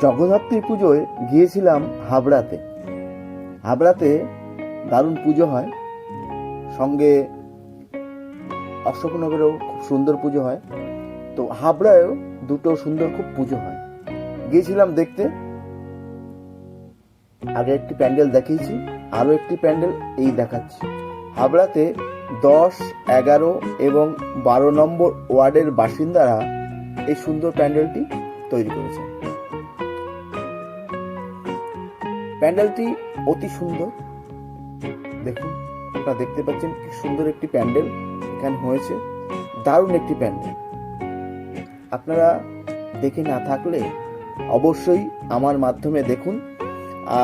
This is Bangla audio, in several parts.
জগদ্ধাত্রী পুজোয় গিয়েছিলাম হাবড়াতে। হাবড়াতে দারুণ পুজো হয়। সঙ্গে অশোকনগরেও খুব সুন্দর পুজো হয়। তো হাবড়ায়ও দুটো সুন্দর খুব পুজো হয়। গিয়েছিলাম দেখতে। আগে একটি প্যান্ডেল দেখিয়েছি, আরও একটি প্যান্ডেল এই দেখাচ্ছি। হাবড়াতে দশ, এগারো এবং বারো নম্বর ওয়ার্ডের বাসিন্দারা এই সুন্দর প্যান্ডেলটি তৈরি করেছে প্যান্ডেলটি অতি সুন্দর। দেখুন, আপনারা দেখতে পাচ্ছেন কি সুন্দর একটি প্যান্ডেল এখানে হয়েছে। দারুণ একটি প্যান্ডেল। আপনারা দেখে না থাকলে অবশ্যই আমার মাধ্যমে দেখুন।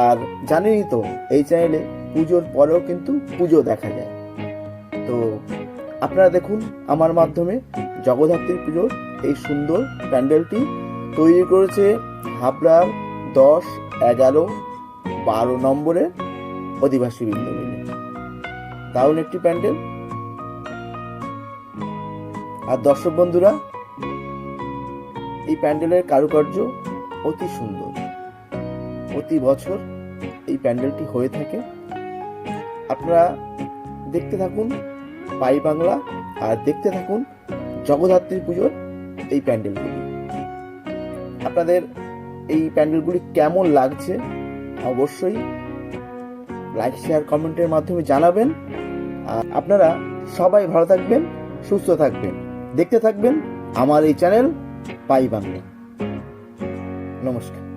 আর জানেনই তো, এই চ্যানেলে পুজোর পরেও কিন্তু পুজো দেখা যায়। তো আপনারা দেখুন, আমার মাধ্যমে জগদ্ধাত্রী পুজোর এই সুন্দর প্যান্ডেলটি তৈরি করেছে হাবড়ার দশ এগারো বারো নম্বরের অধিবাসী বৃন্দ মিলে। দারুণ একটি প্যান্ডেল। আর দর্শক বন্ধুরা, এই প্যান্ডেলের কারুকার্য অতি সুন্দর। প্রতি বছর এই প্যান্ডেলটি হয়ে থাকে। আপনারা দেখতে থাকুন পাই বাংলা, আর দেখতে থাকুন জগদ্ধাত্রী পুজোর এই প্যান্ডেলগুলি। আপনাদের এই প্যান্ডেলগুলি কেমন লাগছে অবশ্যই লাইক শেয়ার কমেন্টের মাধ্যমে জানাবেন। আপনারা সবাই ভালো থাকবেন, সুস্থ থাকবেন। দেখতে থাকবেন আমার এই চ্যানেল পাই বাংলা। নমস্কার।